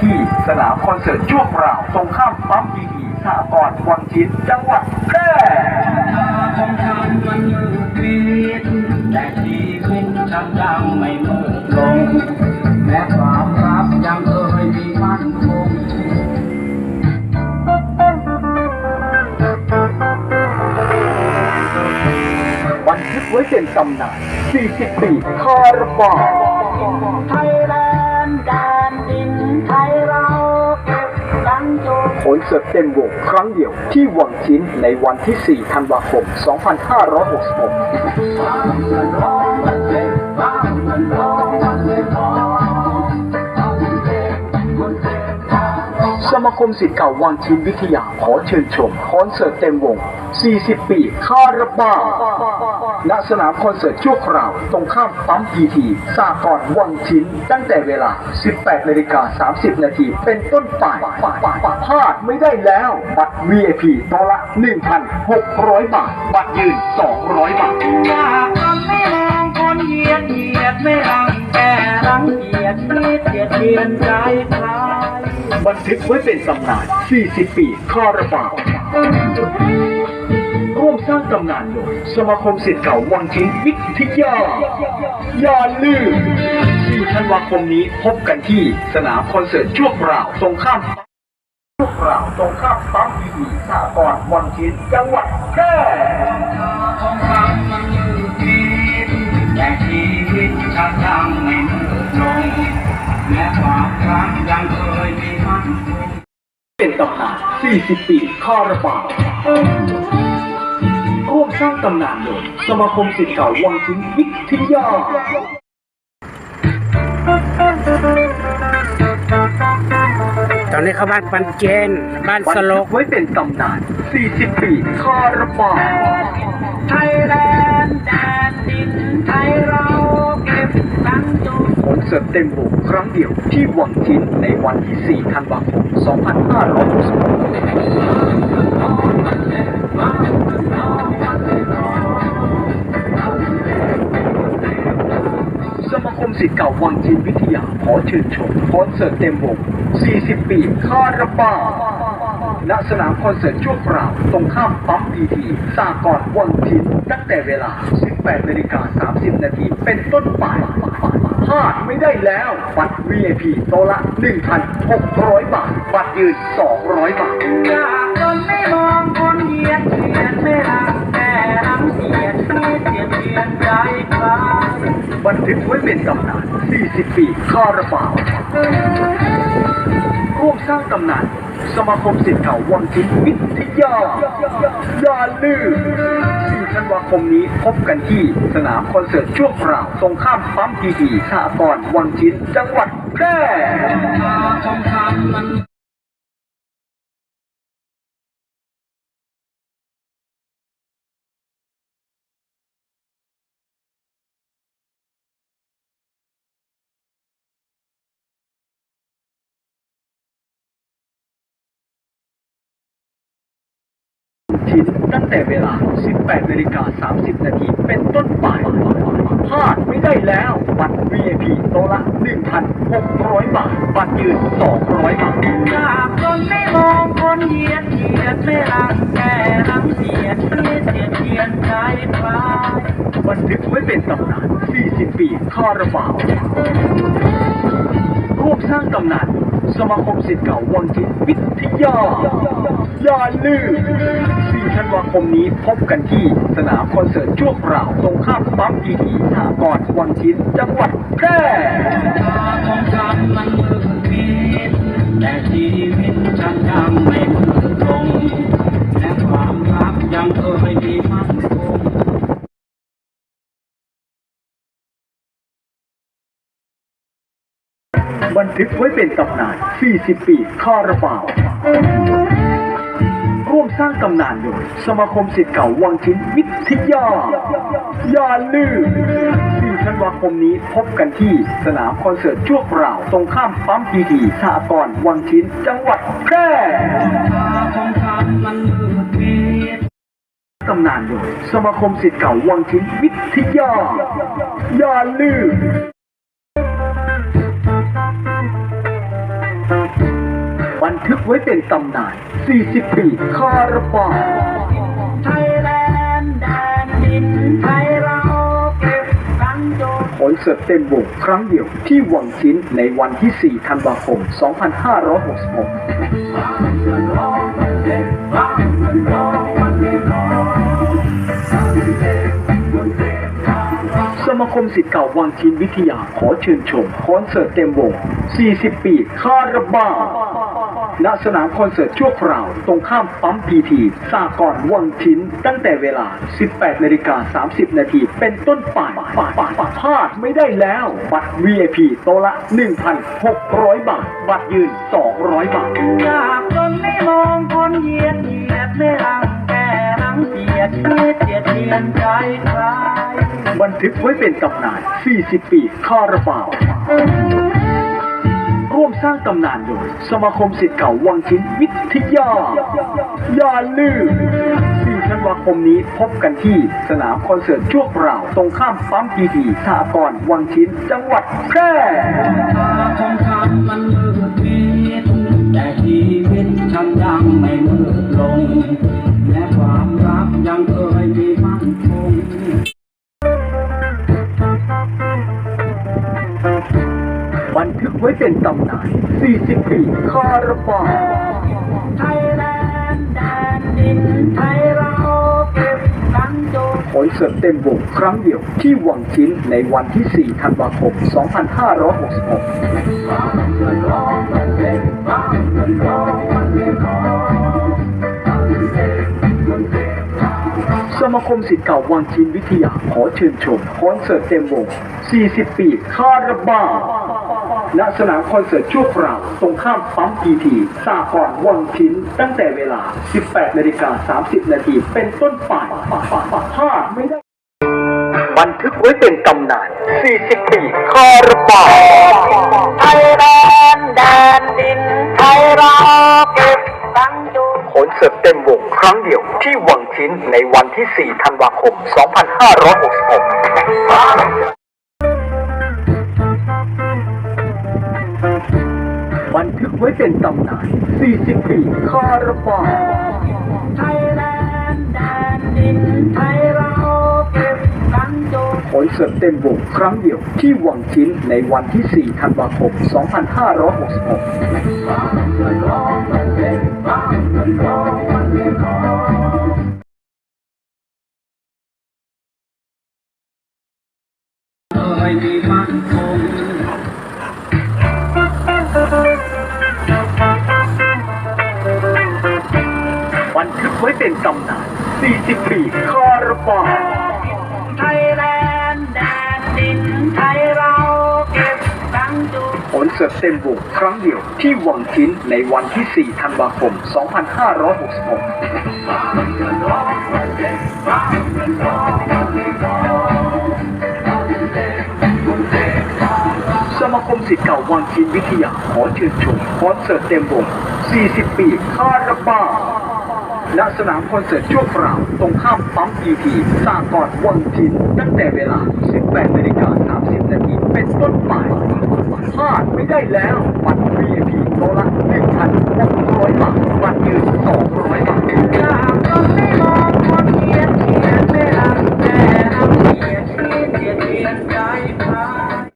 ที่สนามคอนเสิร์ตชั่วคราวตรงข้ามปั๊มดีดีสหกรณ์วังชิ้นจังหวัดแพร่แต่ชีวิตฉันยังไม่มืดลงแม้ความรักยังเคยมีมั่นคงบันทึกไว้เป็นตำนาน40ปีคาราบาวไทยแลน ผลเสิร์ตเต็มวงครั้งเดียวที่วังชิ้นในวันที่ 4 ธันวาคม 2566 มาคมสิทธิ์เก่าวังชินวิทยาขอเชิญชมคอนเสิร์ตเต็มวง 40 ปีคาราบาณสนามคอนเสิร์ตชั่วคราว ตรงข้ามปั๊มพีทีสากรณ์วังชินตั้งแต่เวลา 18นาฬิกา30 นาทีเป็นต้นไปพลาดไม่ได้แล้ว บัตร VIP ตัวละ 1,600 บาท บัตรยืน 200 บาทอยากทำไม่มองคนเหยียดเหยียดไม่รัง แกรังเกียจนิดเดียดเทียนใจใครบันทึกไว้เป็นตำนาน 40 ปีคาราบาวร่วมสร้างตำนานโดยสมาคมสิทธิ์เก่าวังชิ้นวิทยาอย่าลืม4ธันวาคมนี้พบกันที่สนามคอนเสิร์ตชั่วคราวตรงข้ามชั่วคราวตรงข้ามปั๊มดีสากรวังชิ้นจังหวัดแพร่ ยังเคยมีมั่นคงเป็นตำนาน 40 ปีคาราบาวร่วมสร้างตำนานโดยสมาคมสิทธิ์เก่าวังชิ้นวิทยาตอนนี้เข้าบ้านปันเจน บ้านสโลกไว้เป็นตำนาน 40 ปีคาราบาวไทยแลนด์แดนดินไทยเราเก็บกัน คอนเสิร์ตเต็มวงครั้งเดียวที่วังชินในวันที่ 4 ธันวาคม 2566 สมาคมสิทธิ์เก่าวังชินวิทยาขอเชิญชมคอนเสิร์ตเต็มวง 40 ปีคาราบาณสนามคอนเสิร์ตชั่วคราวตรงข้ามปั๊มพีทีสากรณ์วังชินตั้งแต่เวลา 18นาฬิกา30 นาทีเป็นต้นไป พลาดไม่ได้แล้ว บัตร VIP โต๊ะละ 1,600 บาท บัตรยืน 200 บาทอยากจนไม่มองคนเหยียดเหยียดไม่รังแกรังเกียจนิดเดียดเทียนใจใครบันทึกไว้เป็นตำนาน 40 ปีคาราบาวร่วมสร้างตำนาน สมาคมสิทธิ์เก่าวังชิ้นวิทยาอย่าลืม4ธันวาคมนี้พบกันที่สนามคอนเสิร์ตชั่วคราวตรงข้ามปั๊มพีดีสหกรณ์วังชิ้นจังหวัดแพร่ ของฉันมันชิ้นตั้งแต่เวลา 18นาฬิกา30 นาทีเป็นต้นไปพลาดไม่ได้แล้ว บัตร VIP โต๊ะละ 1,600 บาท บัตรยืน 200 บาทอยากจนไม่มองคนเหยียดเหยียดไม่รังแกรังเกียจนิดเดียดเทียนใจใครบันทึกไว้เป็นตำนาน 40 ปีคาราบาวร่วมสร้างตำนาน สมาคมสิทธิ์เก่าวังจิตวิทยา อย่าลืม4ธันวาคมนี้พบกันที่สนามคอนเสิร์ตชั่วคราวตรงข้ามปั๊มดีดีสากรณ์วังชิ้นจังหวัดแพร่แต่ชีวิตฉันยังไม่มืดลงและความรักยังเคยมีมั่น บันทึกไว้เป็นตำนาน 40 ปีคาราบาว ร่วมสร้างตำนานโดย สมาคมสิทธิ์เก่าวังชิ้นวิทยา อย่าลืม4ธันวาคมนี้พบกันที่สนามคอนเสิร์ตชั่วคราว ตรงข้ามปั๊มพีดีสหกรณ์วังชิ้นจังหวัดแพร่ตำนานโดย สมาคมสิทธิ์เก่าวังชิ้นวิทยา อย่าลืม บันทึกไว้เป็นตำนาน 40 ปีคาราบาวไทยแลนด์แดนดินไทยเราเก็บกันคอนเสิร์ตเต็มวงครั้งเดียวที่วังชิ้นในวันที่ 4 ธันวาคม 2566 สมาคมสิทธิ์เก่าวังชินวิทยาขอเชิญชมคอนเสิร์ตเต็มวง 40 ปีคาราบาว ณสนามคอนเสิร์ตชั่วคราว ตรงข้ามปั๊มพีทีสากรวังชินตั้งแต่เวลา 18นาฬิกา30 นาทีเป็นต้นไปพลาดไม่ได้แล้ว บัตร VIP โตละ 1,600 บาท บัตรยืน 200 บาทจากจนไม่มองคนเหยียดเหยียดไม่รังแกรังเกียจเกียดเกียดเทียนใจใครบันทึกไว้เป็นตำนาน 40 ปีคาราบาว สร้างตำนานโดยสมาคมสิทธิ์เก่าวังชิ้นวิทยา อย่าลืม4ธันวาคมนี้พบกันที่สนามคอนเสิร์ตชั่วคราว ตรงข้ามปั๊มพีทีสากรณ์วังชิ้นจังหวัดแพร่ตาของฉันมันมืดมิดแต่ชีวิตฉันยังไม่มืดลง และความรักยังเคยมี ทึกไว้เป็นตำนาน 40 ปีคาราบาวไทยแลนด์แดนดินไทยเราเก็บกันจนคอนเสิร์ตเต็มวงครั้งเดียวที่วังชิ้นในวันที่ 4 ธันวาคม 2566 สมาคมสิทธิ์เก่าวังชินวิทยาขอเชิญชมคอนเสิร์ตเต็มวง 40 ปีคาราบาว ณสนามคอนเสิร์ตชั่วคราวตรงข้ามปั๊มพีทีสากรณ์วังชินตั้งแต่เวลา 18นาฬิกา30 นาทีเป็นต้นไปพลาดไม่ได้ บันทึกไว้เป็นตำนาน 40 ปีคาราบาวไทยแลนด์แดนดินไทยเราเก็บกันจนคอนเสิร์ตเต็มวงครั้งเดียวที่วังชิ้นในวันที่ 4 ธันวาคม 2566 บันทึกไว้เป็นตำนาน 40 ปีคาราบาวไทยแลนด์แดนดินไทยเราเก็บกันจนคอนเสิร์ตเต็มวงครั้งเดียวที่วังชิ้นในวันที่ 4 ธันวาคม 2566 เป็นตำนาน 40 ปีคาราบาวไทยแลนด์แดนดินไทยเราเก็บกันจนคอนเสิร์ตเต็มวงครั้งเดียวที่วังชิ้นในวันที่ 4 ธันวาคม 2566 สมาคมสิทธิ์เก่าวังชิ้นวิทยาขอเชิญชมคอนเสิร์ตเต็มวง 40 ปีคาราบาว ณสนามคอนเสิร์ตชั่วคราวตรงข้ามปั๊มพีพีสากอดวังชินตั้งแต่เวลา 18นาฬิกา30นาทีเป็นต้นไปพลาดไม่ได้แล้วบัตร VIP โตละ1,600บาทบัตรยืน200บาท